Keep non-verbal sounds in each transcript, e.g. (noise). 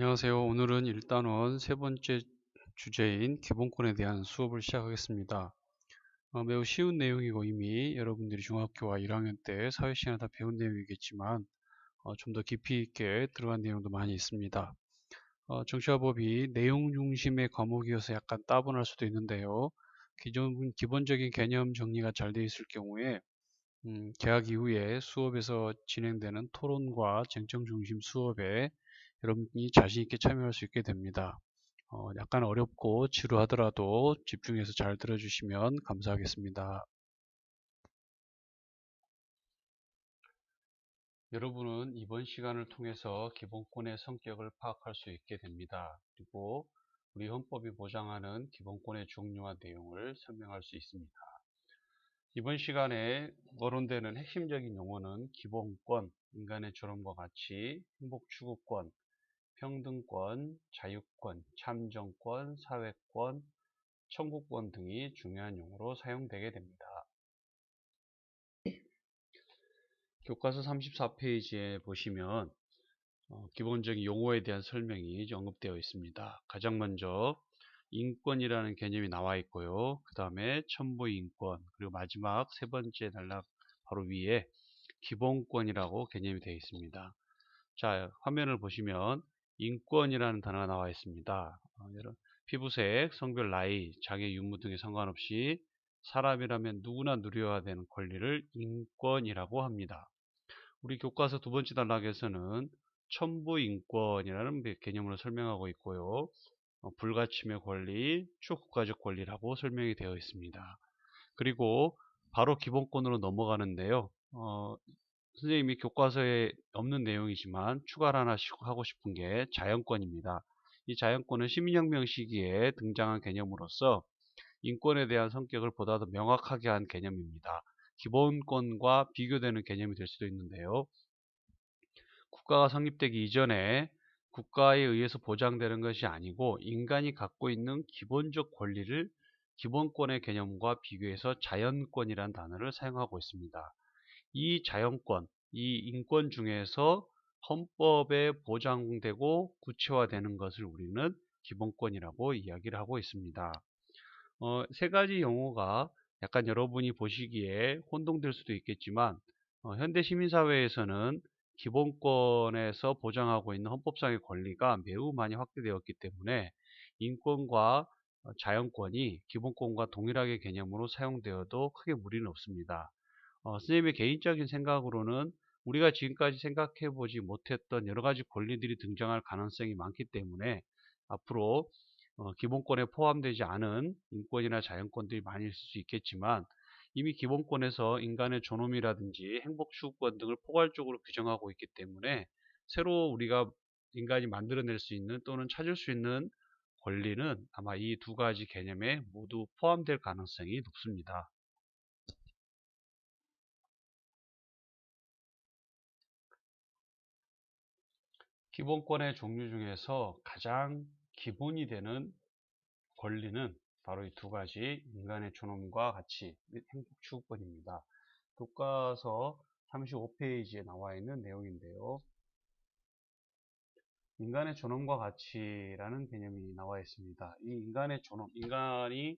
안녕하세요. 오늘은 1단원 세 번째 주제인 기본권에 대한 수업을 시작하겠습니다. 어, 매우 쉬운 내용이고 이미 여러분들이 중학교와 1학년 때 사회시간에 다 배운 내용이겠지만 어, 좀 더 깊이 있게 들어간 내용도 많이 있습니다. 어, 정치화법이 내용 중심의 과목이어서 약간 따분할 수도 있는데요. 기존, 기본적인 개념 정리가 잘 되어 있을 경우에 음, 개학 이후에 수업에서 진행되는 토론과 쟁점 중심 수업에 여러분이 자신 있게 참여할 수 있게 됩니다. 어, 약간 어렵고 지루하더라도 집중해서 잘 들어주시면 감사하겠습니다. 여러분은 이번 시간을 통해서 기본권의 성격을 파악할 수 있게 됩니다. 그리고 우리 헌법이 보장하는 기본권의 종류와 내용을 설명할 수 있습니다. 이번 시간에 거론되는 핵심적인 용어는 기본권, 인간의 존엄과 가치, 행복 추구권, 평등권, 자유권, 참정권, 사회권, 청구권 등이 중요한 용어로 사용되게 됩니다. 교과서 34페이지에 보시면 어, 기본적인 용어에 대한 설명이 언급되어 있습니다. 가장 먼저 인권이라는 개념이 나와 있고요. 그 다음에 첨부인권 그리고 마지막 세 번째 단락 바로 위에 기본권이라고 개념이 되어 있습니다. 자 화면을 보시면 인권이라는 단어가 나와 있습니다. 어, 피부색, 성별, 나이, 장애, 유무 등에 상관없이 사람이라면 누구나 누려야 되는 권리를 인권이라고 합니다. 우리 교과서 두 번째 단락에서는 첨부인권이라는 개념으로 설명하고 있고요. 어, 불가침의 권리, 추국가적 권리라고 설명이 되어 있습니다. 그리고 바로 기본권으로 넘어가는데요. 어, 선생님이 교과서에 없는 내용이지만 추가를 하나 하고 싶은 게 자연권입니다. 이 자연권은 시민혁명 시기에 등장한 개념으로서 인권에 대한 성격을 보다 더 명확하게 한 개념입니다. 기본권과 비교되는 개념이 될 수도 있는데요. 국가가 성립되기 이전에 국가에 의해서 보장되는 것이 아니고 인간이 갖고 있는 기본적 권리를 기본권의 개념과 비교해서 자연권이라는 단어를 사용하고 있습니다. 이 자연권, 이 인권 중에서 헌법에 보장되고 구체화되는 것을 우리는 기본권이라고 이야기를 하고 있습니다. 어, 세 가지 용어가 약간 여러분이 보시기에 혼동될 수도 있겠지만 어, 현대 시민사회에서는 기본권에서 보장하고 있는 헌법상의 권리가 매우 많이 확대되었기 때문에 인권과 어, 자연권이 기본권과 동일하게 개념으로 사용되어도 크게 무리는 없습니다. 어, 선생님의 개인적인 생각으로는 우리가 지금까지 생각해 보지 못했던 여러 가지 권리들이 등장할 가능성이 많기 때문에 앞으로 어, 기본권에 포함되지 않은 인권이나 자연권들이 많이 있을 수 있겠지만 이미 기본권에서 인간의 존엄이라든지 행복추구권 등을 포괄적으로 규정하고 있기 때문에 새로 우리가 인간이 만들어낼 수 있는 또는 찾을 수 있는 권리는 아마 이 두 가지 개념에 모두 포함될 가능성이 높습니다. 기본권의 종류 중에서 가장 기본이 되는 권리는 바로 이 두 가지 인간의 존엄과 가치 및 행복 추구권입니다. 교과서 35페이지에 나와 있는 내용인데요. 인간의 존엄과 가치라는 개념이 나와 있습니다. 이 인간의 존엄, 인간이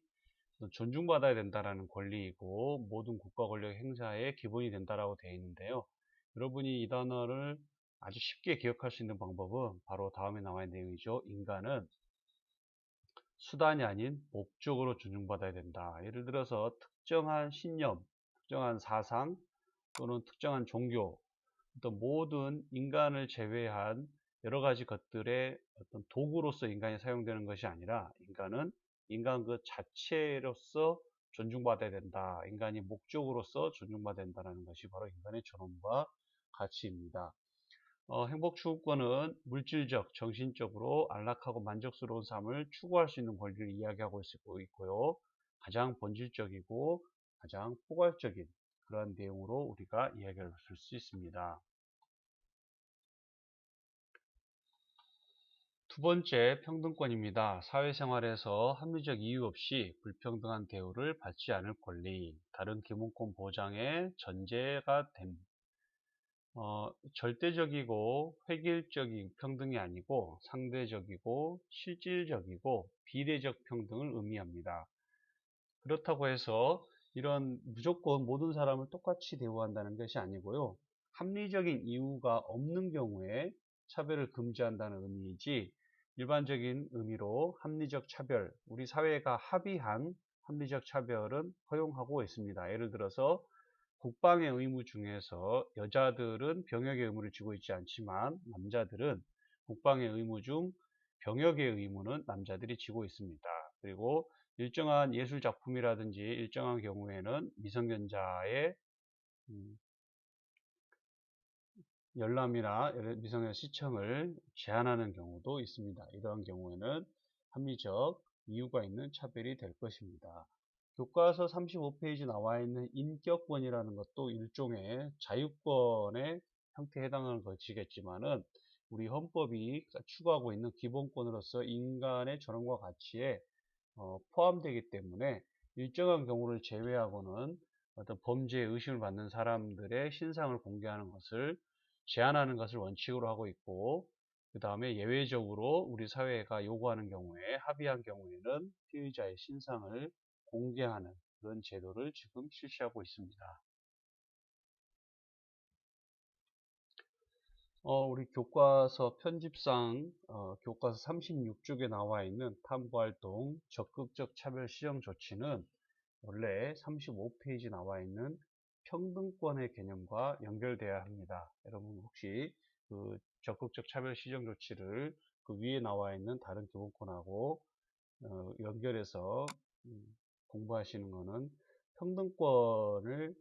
존중받아야 된다라는 권리이고 모든 국가 권력 행사의 기본이 된다라고 되어 있는데요. 여러분이 이 단어를 아주 쉽게 기억할 수 있는 방법은 바로 다음에 나와 있는 내용이죠. 인간은 수단이 아닌 목적으로 존중받아야 된다. 예를 들어서 특정한 신념, 특정한 사상 또는 특정한 종교, 어떤 모든 인간을 제외한 여러 가지 것들의 어떤 도구로서 인간이 사용되는 것이 아니라 인간은 인간 그 자체로서 존중받아야 된다. 인간이 목적으로서 존중받아야 된다는 것이 바로 인간의 존엄과 가치입니다. 어, 행복 추구권은 물질적, 정신적으로 안락하고 만족스러운 삶을 추구할 수 있는 권리를 이야기하고 있고요. 가장 본질적이고 가장 포괄적인 그런 내용으로 우리가 이야기를 할수 있습니다. 두 번째 평등권입니다. 사회생활에서 합리적 이유 없이 불평등한 대우를 받지 않을 권리, 다른 기본권 보장의 전제가 됨, 어, 절대적이고 획일적인 평등이 아니고 상대적이고 실질적이고 비례적 평등을 의미합니다. 그렇다고 해서 이런 무조건 모든 사람을 똑같이 대우한다는 것이 아니고요. 합리적인 이유가 없는 경우에 차별을 금지한다는 의미이지 일반적인 의미로 합리적 차별, 우리 사회가 합의한 합리적 차별은 허용하고 있습니다. 예를 들어서 국방의 의무 중에서 여자들은 병역의 의무를 지고 있지 않지만 남자들은 국방의 의무 중 병역의 의무는 남자들이 지고 있습니다. 그리고 일정한 예술 작품이라든지 일정한 경우에는 미성년자의 음, 열람이나 미성년 시청을 제한하는 경우도 있습니다. 이러한 경우에는 합리적 이유가 있는 차별이 될 것입니다. 교과서 35페이지 나와 있는 인격권이라는 것도 일종의 자유권의 형태에 해당하는 것이겠지만은 우리 헌법이 추구하고 있는 기본권으로서 인간의 존엄과 가치에 어, 포함되기 때문에 일정한 경우를 제외하고는 어떤 범죄에 의심을 받는 사람들의 신상을 공개하는 것을 제한하는 것을 원칙으로 하고 있고 그 다음에 예외적으로 우리 사회가 요구하는 경우에 합의한 경우에는 피의자의 신상을 공개하는 그런 제도를 지금 실시하고 있습니다. 어, 우리 교과서 편집상 어, 교과서 36쪽에 나와 있는 탐구활동 적극적 차별 시정 조치는 원래 35페이지 나와 있는 평등권의 개념과 연결돼야 합니다. 여러분 혹시 그 적극적 차별 시정 조치를 그 위에 나와 있는 다른 기본권하고 어, 연결해서 음, 공부하시는 것은 평등권을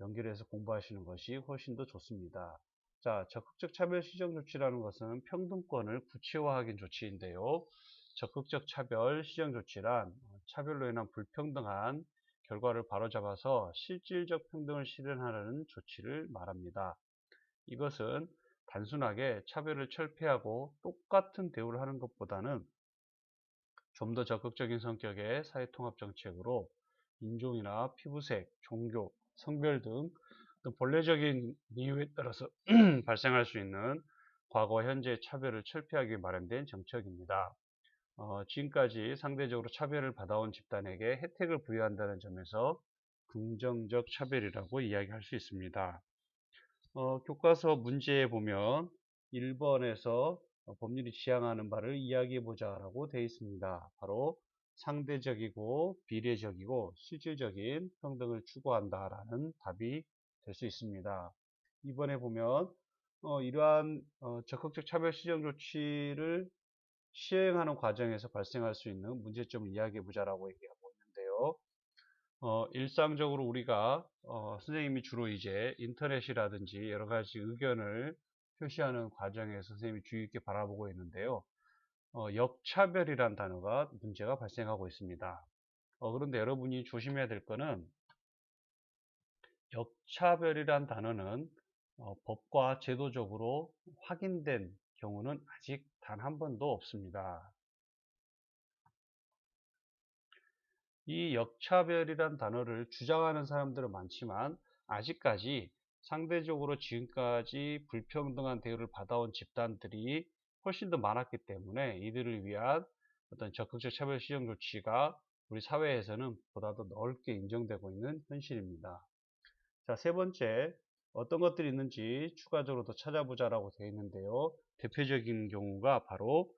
연결해서 공부하시는 것이 훨씬 더 좋습니다. 자, 적극적 차별 시정 조치라는 것은 평등권을 구체화하긴 조치인데요. 적극적 차별 시정 조치란 차별로 인한 불평등한 결과를 바로잡아서 실질적 평등을 실현하려는 조치를 말합니다. 이것은 단순하게 차별을 철폐하고 똑같은 대우를 하는 것보다는 좀 더 적극적인 성격의 사회통합 정책으로 인종이나 피부색, 종교, 성별 등 본래적인 이유에 따라서 (clears throat) 발생할 수 있는 과거, 현재 차별을 철폐하기 마련된 정책입니다. 어, 지금까지 상대적으로 차별을 받아온 집단에게 혜택을 부여한다는 점에서 긍정적 차별이라고 이야기할 수 있습니다. 어, 교과서 문제에 보면 1번에서 법률이 지향하는 바를 이야기해 보자 라고 되어 있습니다. 바로 상대적이고 비례적이고 실질적인 평등을 추구한다 라는 답이 될 수 있습니다. 이번에 보면 어, 이러한 어, 적극적 차별 시정 조치를 시행하는 과정에서 발생할 수 있는 문제점을 이야기해 보자라고 얘기하고 있는데요. 어, 일상적으로 우리가 어, 선생님이 주로 이제 인터넷이라든지 여러 가지 의견을 표시하는 과정에서 선생님이 주의 깊게 바라보고 있는데요. 어, 역차별이란 단어가 문제가 발생하고 있습니다. 어, 그런데 여러분이 조심해야 될 것은 역차별이란 단어는 어, 법과 제도적으로 확인된 경우는 아직 단 한 번도 없습니다. 이 역차별이란 단어를 주장하는 사람들은 많지만 아직까지 상대적으로 지금까지 불평등한 대우를 받아온 집단들이 훨씬 더 많았기 때문에 이들을 위한 어떤 적극적 차별 시정 조치가 우리 사회에서는 보다 더 넓게 인정되고 있는 현실입니다. 자, 세 번째, 어떤 것들이 있는지 추가적으로 더 찾아보자라고 되어 있는데요. 대표적인 경우가 바로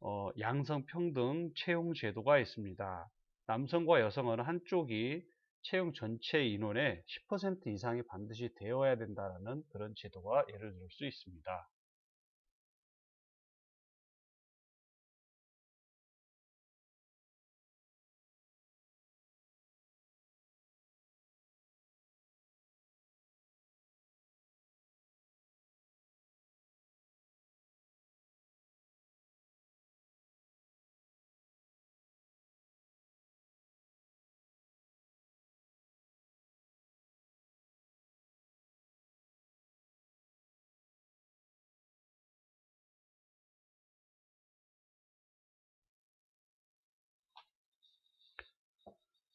어, 양성평등 채용 제도가 있습니다. 남성과 여성은 한쪽이 채용 전체 인원의 10% 이상이 반드시 되어야 된다는 그런 제도가 예를 들 수 있습니다.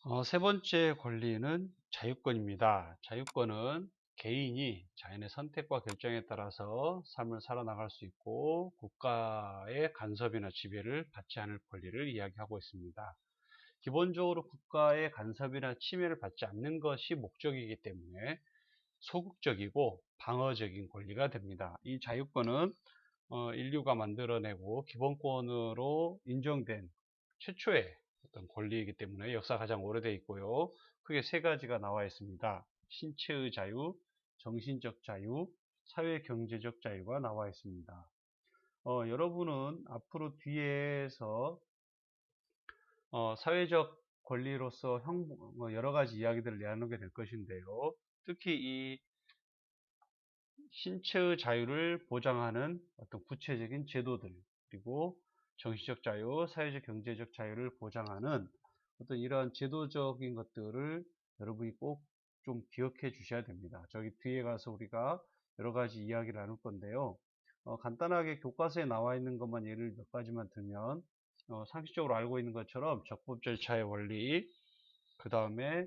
어, 세 번째 권리는 자유권입니다. 자유권은 개인이 자연의 선택과 결정에 따라서 삶을 살아나갈 수 있고 국가의 간섭이나 지배를 받지 않을 권리를 이야기하고 있습니다. 기본적으로 국가의 간섭이나 침해를 받지 않는 것이 목적이기 때문에 소극적이고 방어적인 권리가 됩니다. 이 자유권은 어, 인류가 만들어내고 기본권으로 인정된 최초의 어떤 권리이기 때문에 역사 가장 오래돼 있고요. 크게 세 가지가 나와 있습니다. 신체의 자유, 정신적 자유, 사회 경제적 자유가 나와 있습니다. 어, 여러분은 앞으로 뒤에서 어, 사회적 권리로서 형, 뭐 여러 가지 이야기들을 나누게 될 것인데요. 특히 이 신체의 자유를 보장하는 어떤 구체적인 제도들 그리고 정신적 자유, 사회적 경제적 자유를 보장하는 어떤 이러한 제도적인 것들을 여러분이 꼭 좀 기억해 주셔야 됩니다. 저기 뒤에 가서 우리가 여러 가지 이야기를 나눌 건데요. 어, 간단하게 교과서에 나와 있는 것만 예를 몇 가지만 들면 어, 상식적으로 알고 있는 것처럼 적법 절차의 원리, 그 다음에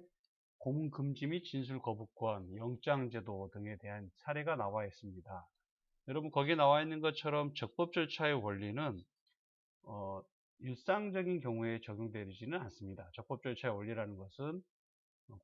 고문 금지 및 진술 거부권, 영장 제도 등에 대한 사례가 나와 있습니다. 여러분 거기에 나와 있는 것처럼 적법 절차의 원리는 어, 일상적인 경우에 적용되지는 않습니다. 적법 절차의 원리라는 것은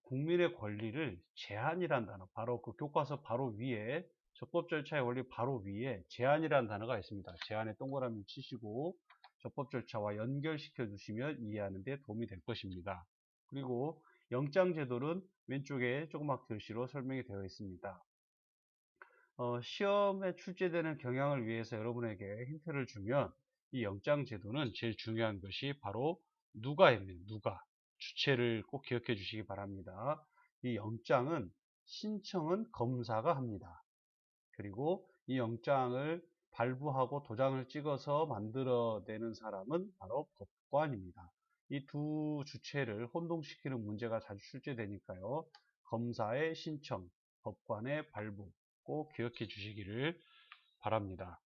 국민의 권리를 제한이란 단어, 바로 그 교과서 바로 위에 적법 절차의 원리 바로 위에 제한이라는 단어가 있습니다. 제한에 동그라미 치시고 적법 절차와 연결시켜 주시면 이해하는 데 도움이 될 것입니다. 그리고 영장 제도는 왼쪽에 조그맣게 글씨로 설명이 되어 있습니다. 어, 시험에 출제되는 경향을 위해서 여러분에게 힌트를 주면 이 영장 제도는 제일 중요한 것이 바로 누가입니다. 누가. 주체를 꼭 기억해 주시기 바랍니다. 이 영장은 신청은 검사가 합니다. 그리고 이 영장을 발부하고 도장을 찍어서 만들어내는 사람은 바로 법관입니다. 이 두 주체를 혼동시키는 문제가 자주 출제되니까요. 검사의 신청, 법관의 발부 꼭 기억해 주시기를 바랍니다.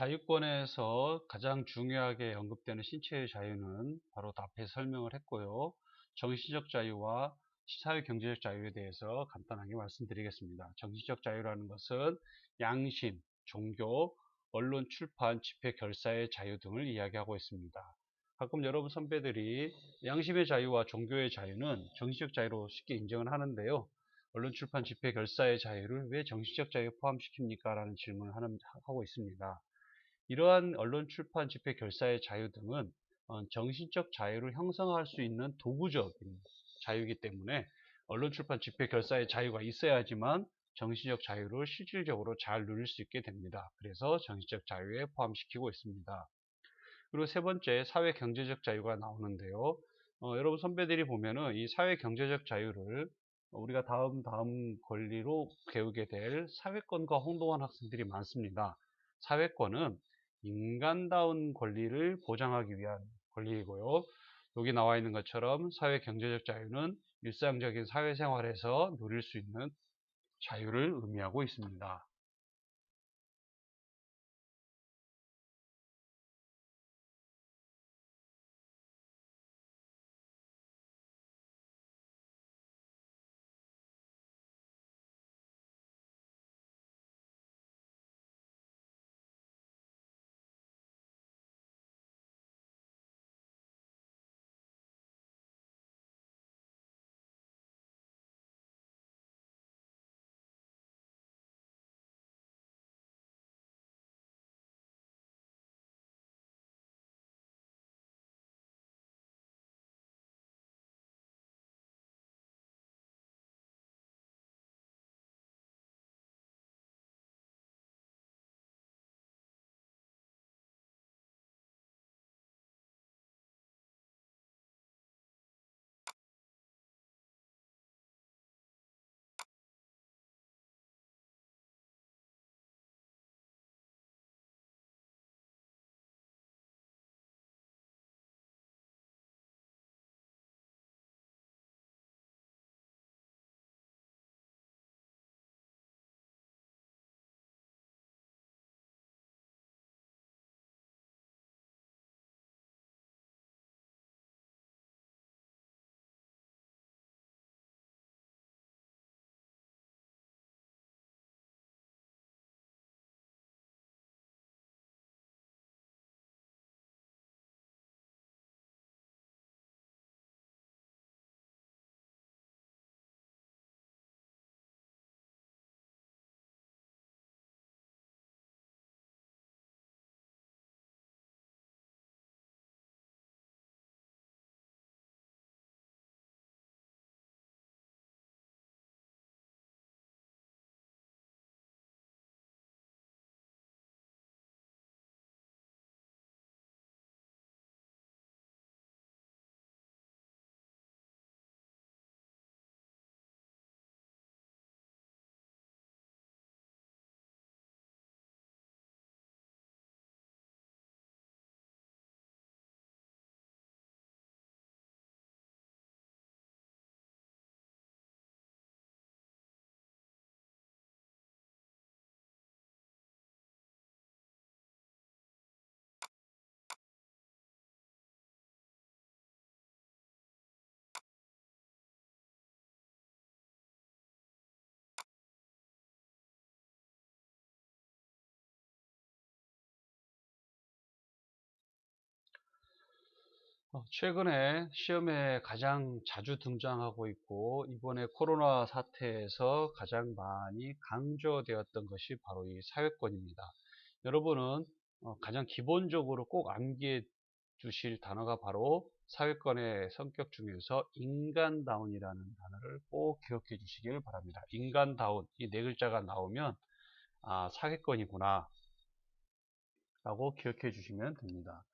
자유권에서 가장 중요하게 언급되는 신체의 자유는 바로 앞에 설명을 했고요. 정신적 자유와 사회 경제적 자유에 대해서 간단하게 말씀드리겠습니다. 정신적 자유라는 것은 양심, 종교, 언론, 출판, 집회, 결사의 자유 등을 이야기하고 있습니다. 가끔 여러분 선배들이 양심의 자유와 종교의 자유는 정신적 자유로 쉽게 인정을 하는데요. 언론, 출판, 집회, 결사의 자유를 왜 정신적 자유에 포함시킵니까? 라는 질문을 하는, 하고 있습니다. 이러한 언론, 출판, 집회, 결사의 자유 등은 어, 정신적 자유를 형성할 수 있는 도구적인 자유이기 때문에 언론, 출판, 집회, 결사의 자유가 있어야지만 정신적 자유를 실질적으로 잘 누릴 수 있게 됩니다. 그래서 정신적 자유에 포함시키고 있습니다. 그리고 세 번째 사회 경제적 자유가 나오는데요. 어, 여러분 선배들이 보면은 이 사회 경제적 자유를 우리가 다음 다음 권리로 배우게 될 사회권과 혼동한 학생들이 많습니다. 사회권은 인간다운 권리를 보장하기 위한 권리이고요. 여기 나와 있는 것처럼 사회 경제적 자유는 일상적인 사회생활에서 누릴 수 있는 자유를 의미하고 있습니다. 최근에 시험에 가장 자주 등장하고 있고 이번에 코로나 사태에서 가장 많이 강조되었던 것이 바로 이 사회권입니다. 여러분은 어, 가장 기본적으로 꼭 암기해 주실 단어가 바로 사회권의 성격 중에서 인간다운이라는 단어를 꼭 기억해 주시길 바랍니다. 인간다운 이 네 글자가 나오면 아 사회권이구나 라고 기억해 주시면 됩니다.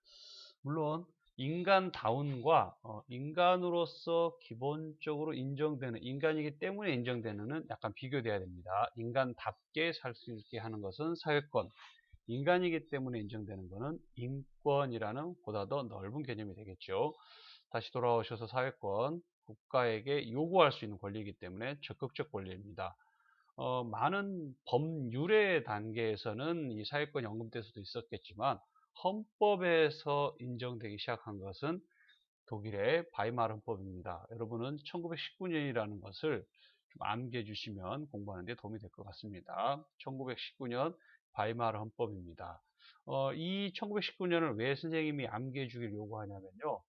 물론 인간다운과 어, 인간으로서 기본적으로 인정되는 인간이기 때문에 인정되는 약간 비교돼야 됩니다. 인간답게 살 수 있게 하는 것은 사회권 인간이기 때문에 인정되는 것은 인권이라는 보다 더 넓은 개념이 되겠죠. 다시 돌아오셔서 사회권 국가에게 요구할 수 있는 권리이기 때문에 적극적 권리입니다. 어, 많은 법률의 단계에서는 이 사회권이 언급될 수도 있었겠지만 헌법에서 인정되기 시작한 것은 독일의 바이마르 헌법입니다. 여러분은 1919년이라는 것을 좀 암기해 주시면 공부하는 데 도움이 될 것 같습니다. 1919년 바이마르 헌법입니다. 어, 이 1919년을 왜 선생님이 암기해 주길 요구하냐면요.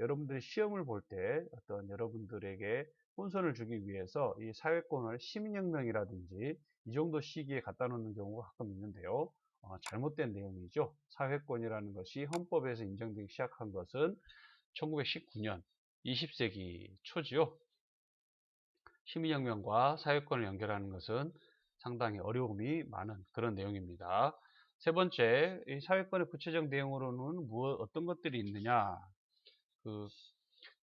여러분들이 시험을 볼 때 어떤 여러분들에게 혼선을 주기 위해서 이 사회권을 시민혁명이라든지 이 정도 시기에 갖다 놓는 경우가 가끔 있는데요. 어, 잘못된 내용이죠. 사회권이라는 것이 헌법에서 인정되기 시작한 것은 1919년 20세기 초지요. 시민혁명과 사회권을 연결하는 것은 상당히 어려움이 많은 그런 내용입니다. 세 번째, 이 사회권의 구체적 내용으로는 무엇, 어떤 것들이 있느냐? 그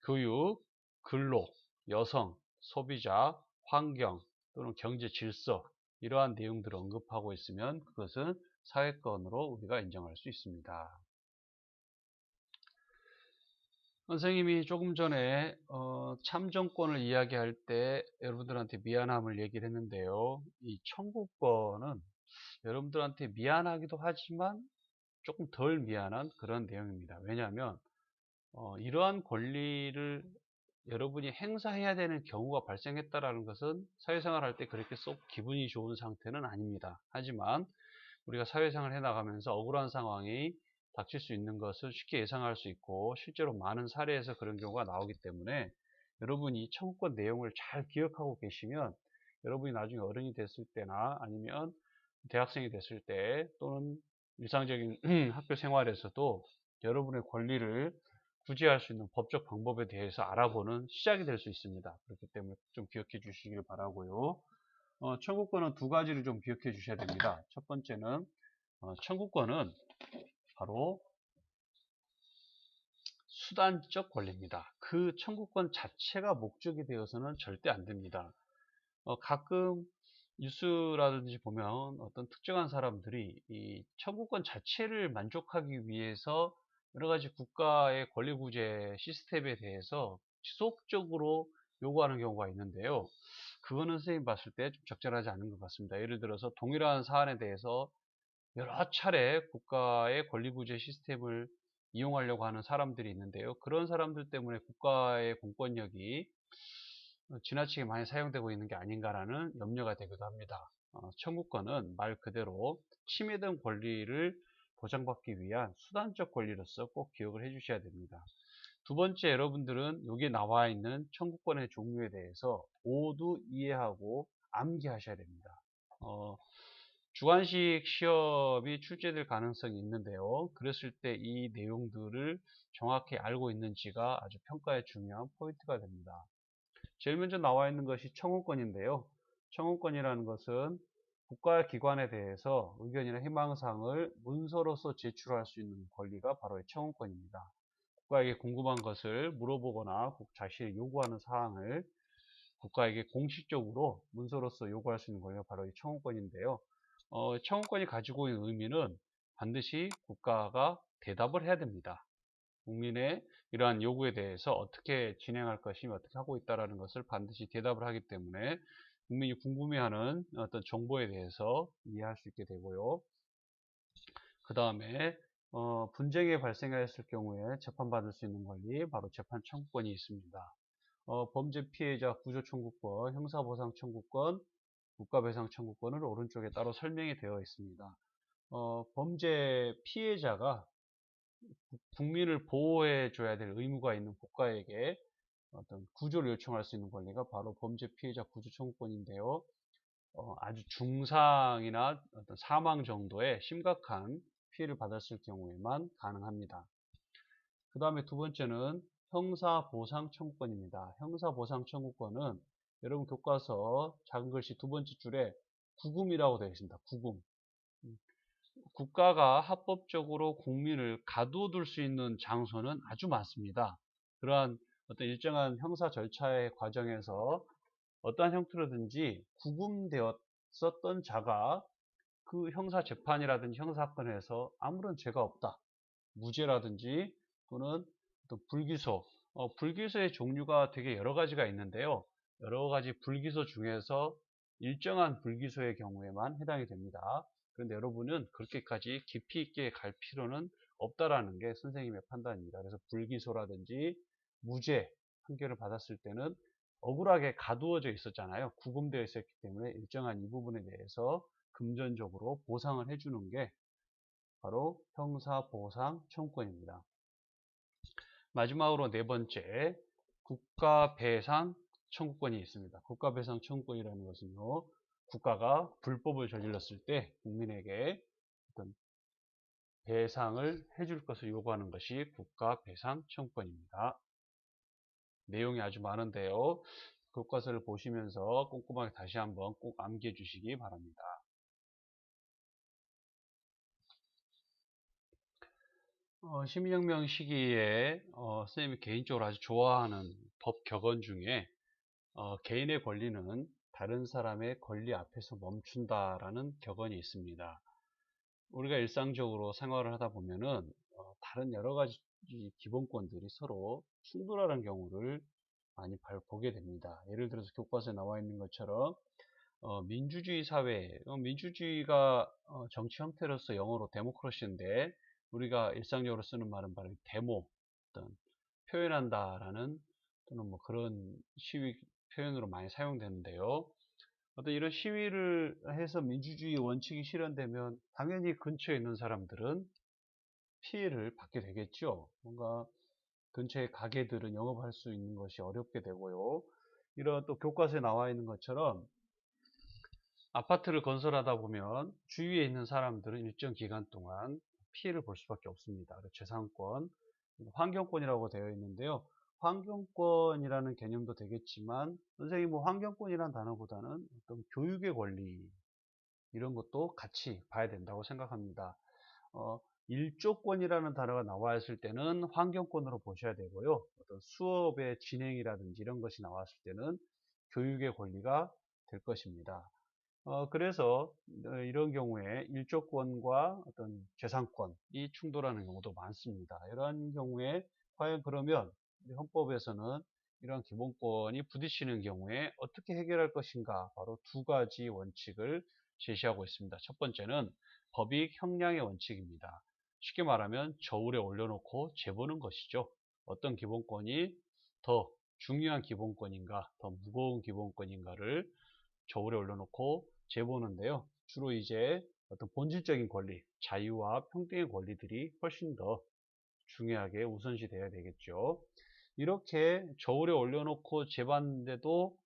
교육, 근로, 여성, 소비자, 환경 또는 경제 질서 이러한 내용들을 언급하고 있으면 그것은 사회권으로 우리가 인정할 수 있습니다. 선생님이 조금 전에 어, 참정권을 이야기할 때 여러분들한테 미안함을 얘기를 했는데요. 이 청구권은 여러분들한테 미안하기도 하지만 조금 덜 미안한 그런 내용입니다. 왜냐하면 어, 이러한 권리를 여러분이 행사해야 되는 경우가 발생했다라는 것은 사회생활 할 때 그렇게 쏙 기분이 좋은 상태는 아닙니다. 하지만 우리가 사회생활 해나가면서 억울한 상황이 닥칠 수 있는 것을 쉽게 예상할 수 있고 실제로 많은 사례에서 그런 경우가 나오기 때문에 여러분이 청구권 내용을 잘 기억하고 계시면 여러분이 나중에 어른이 됐을 때나 아니면 대학생이 됐을 때 또는 일상적인 (clears throat) 학교 생활에서도 여러분의 권리를 구제할 수 있는 법적 방법에 대해서 알아보는 시작이 될 수 있습니다. 그렇기 때문에 좀 기억해 주시길 바라고요. 어, 청구권은 두 가지를 좀 기억해 주셔야 됩니다. 첫 번째는 어, 청구권은 바로 수단적 권리입니다. 그 청구권 자체가 목적이 되어서는 절대 안 됩니다. 어, 가끔 뉴스라든지 보면 어떤 특정한 사람들이 이 청구권 자체를 만족하기 위해서 여러 가지 국가의 권리구제 시스템에 대해서 지속적으로 요구하는 경우가 있는데요. 그거는 선생님 봤을 때 좀 적절하지 않은 것 같습니다. 예를 들어서 동일한 사안에 대해서 여러 차례 국가의 권리구제 시스템을 이용하려고 하는 사람들이 있는데요. 그런 사람들 때문에 국가의 공권력이 지나치게 많이 사용되고 있는 게 아닌가라는 염려가 되기도 합니다. 어, 청구권은 말 그대로 침해된 권리를 보장받기 위한 수단적 권리로서 꼭 기억을 해 주셔야 됩니다. 두 번째 여러분들은 여기에 나와 있는 청구권의 종류에 대해서 모두 이해하고 암기하셔야 됩니다. 어, 주관식 시험이 출제될 가능성이 있는데요. 그랬을 때 이 내용들을 정확히 알고 있는지가 아주 평가에 중요한 포인트가 됩니다. 제일 먼저 나와 있는 것이 청구권인데요. 청구권이라는 것은 국가기관에 대해서 의견이나 희망사항을 문서로서 제출할 수 있는 권리가 바로 청구권입니다. 국가에게 궁금한 것을 물어보거나 자신이 요구하는 사항을 국가에게 공식적으로 문서로서 요구할 수 있는 권리가 바로 이 청구권인데요. 어, 청구권이 가지고 있는 의미는 반드시 국가가 대답을 해야 됩니다. 국민의 이러한 요구에 대해서 어떻게 진행할 것이며 어떻게 하고 있다는 것을 반드시 대답을 하기 때문에 국민이 궁금해하는 어떤 정보에 대해서 이해할 수 있게 되고요. 그 다음에 어, 분쟁이 발생했을 경우에 재판받을 수 있는 권리, 바로 재판 청구권이 있습니다. 어, 범죄 피해자 구조 청구권, 형사 보상 청구권, 국가 배상 청구권을 오른쪽에 따로 설명이 되어 있습니다. 어, 범죄 피해자가 국민을 보호해 줘야 될 의무가 있는 국가에게 어떤 구조를 요청할 수 있는 권리가 바로 범죄 피해자 구조 청구권인데요. 어, 아주 중상이나 어떤 사망 정도의 심각한 피해를 받았을 경우에만 가능합니다. 그 다음에 두 번째는 형사보상 청구권입니다. 형사보상 청구권은 여러분 교과서 작은 글씨 두 번째 줄에 구금이라고 되어 있습니다. 구금. 음, 국가가 합법적으로 국민을 가두어둘 수 있는 장소는 아주 많습니다. 그러한 어떤 일정한 형사 절차의 과정에서 어떠한 형태로든지 구금되었었던 자가 그 형사 재판이라든지 형사 사건에서 아무런 죄가 없다. 무죄라든지 또는 또 불기소. 어, 불기소의 종류가 되게 여러 가지가 있는데요. 여러 가지 불기소 중에서 일정한 불기소의 경우에만 해당이 됩니다. 그런데 여러분은 그렇게까지 깊이 있게 갈 필요는 없다라는 게 선생님의 판단입니다. 그래서 불기소라든지 무죄 판결을 받았을 때는 억울하게 가두어져 있었잖아요. 구금되어 있었기 때문에 일정한 이 부분에 대해서 금전적으로 보상을 해주는 게 바로 형사보상 청구권입니다. 마지막으로 네 번째 국가배상 청구권이 있습니다. 국가배상 청구권이라는 것은요. 국가가 불법을 저질렀을 때 국민에게 어떤 배상을 해줄 것을 요구하는 것이 국가배상 청구권입니다. 내용이 아주 많은데요. 교과서를 보시면서 꼼꼼하게 다시 한번 꼭 암기해 주시기 바랍니다. 어, 시민혁명 시기에 어, 선생님이 개인적으로 아주 좋아하는 법 격언 중에 어, 개인의 권리는 다른 사람의 권리 앞에서 멈춘다라는 격언이 있습니다. 우리가 일상적으로 생활을 하다 보면은 어, 다른 여러 가지 기본권들이 서로 충돌하는 경우를 많이 보게 됩니다. 예를 들어서 교과서에 나와 있는 것처럼 어, 민주주의 사회, 어, 민주주의가 어, 정치 형태로서 영어로 데모크러시인데 우리가 일상적으로 쓰는 말은 바로 데모, 어떤 표현한다라는 또는 뭐 그런 시위 표현으로 많이 사용되는데요. 어떤 이런 시위를 해서 민주주의 원칙이 실현되면 당연히 근처에 있는 사람들은 피해를 받게 되겠죠. 뭔가 근처의 가게들은 영업할 수 있는 것이 어렵게 되고요. 이런 또 교과서에 나와 있는 것처럼 아파트를 건설하다 보면 주위에 있는 사람들은 일정 기간 동안 피해를 볼 수밖에 없습니다. 재산권, 환경권이라고 되어 있는데요. 환경권이라는 개념도 되겠지만 선생님 뭐 환경권이라는 단어보다는 어떤 교육의 권리 이런 것도 같이 봐야 된다고 생각합니다. 어, 일조권이라는 단어가 나와 있을 때는 환경권으로 보셔야 되고요. 어떤 수업의 진행이라든지 이런 것이 나왔을 때는 교육의 권리가 될 것입니다. 어, 그래서 어, 이런 경우에 일조권과 어떤 재산권이 충돌하는 경우도 많습니다. 이러한 경우에 과연 그러면 헌법에서는 이런 기본권이 부딪히는 경우에 어떻게 해결할 것인가 바로 두 가지 원칙을 제시하고 있습니다. 첫 번째는 법익 형량의 원칙입니다. 쉽게 말하면 저울에 올려놓고 재보는 것이죠. 어떤 기본권이 더 중요한 기본권인가, 더 무거운 기본권인가를 저울에 올려놓고 재보는데요. 주로 이제 어떤 본질적인 권리, 자유와 평등의 권리들이 훨씬 더 중요하게 우선시 돼야 되겠죠. 이렇게 저울에 올려놓고 재봤는데도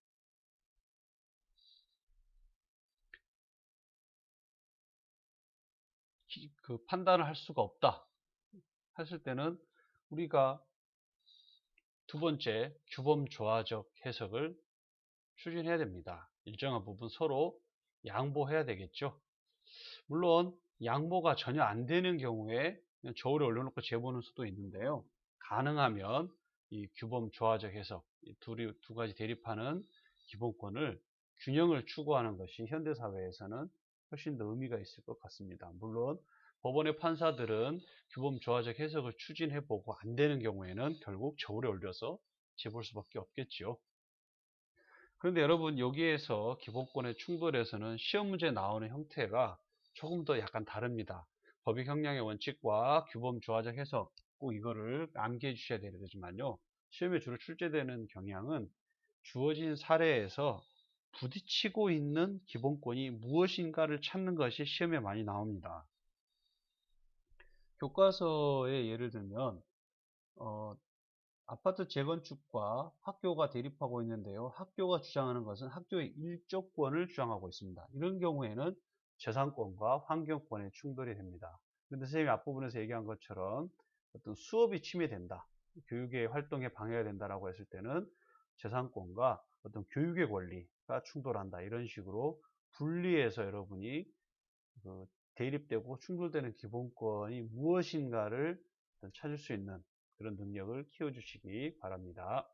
그 판단을 할 수가 없다 했을 때는 우리가 두 번째 규범 조화적 해석을 추진해야 됩니다. 일정한 부분 서로 양보해야 되겠죠. 물론 양보가 전혀 안 되는 경우에 저울에 올려놓고 재보는 수도 있는데요. 가능하면 이 규범 조화적 해석 둘이 두 가지 대립하는 기본권을 균형을 추구하는 것이 현대 사회에서는 훨씬 더 의미가 있을 것 같습니다. 물론 법원의 판사들은 규범 조화적 해석을 추진해보고 안 되는 경우에는 결국 저울에 올려서 재볼 수밖에 없겠지요. 그런데 여러분 여기에서 기본권의 충돌에서는 시험 문제 나오는 형태가 조금 더 약간 다릅니다. 법익 형량의 원칙과 규범 조화적 해석 꼭 이거를 암기해 주셔야 되지만요. 시험에 주로 출제되는 경향은 주어진 사례에서 부딪히고 있는 기본권이 무엇인가를 찾는 것이 시험에 많이 나옵니다. 교과서에 예를 들면 어, 아파트 재건축과 학교가 대립하고 있는데요. 학교가 주장하는 것은 학교의 일조권을 주장하고 있습니다. 이런 경우에는 재산권과 환경권의 충돌이 됩니다. 그런데 선생님이 앞부분에서 얘기한 것처럼 어떤 수업이 침해된다. 교육의 활동에 방해가 된다라고 했을 때는 재산권과 어떤 교육의 권리가 충돌한다. 이런 식으로 분리해서 여러분이 그 대립되고 충돌되는 기본권이 무엇인가를 찾을 수 있는 그런 능력을 키워주시기 바랍니다.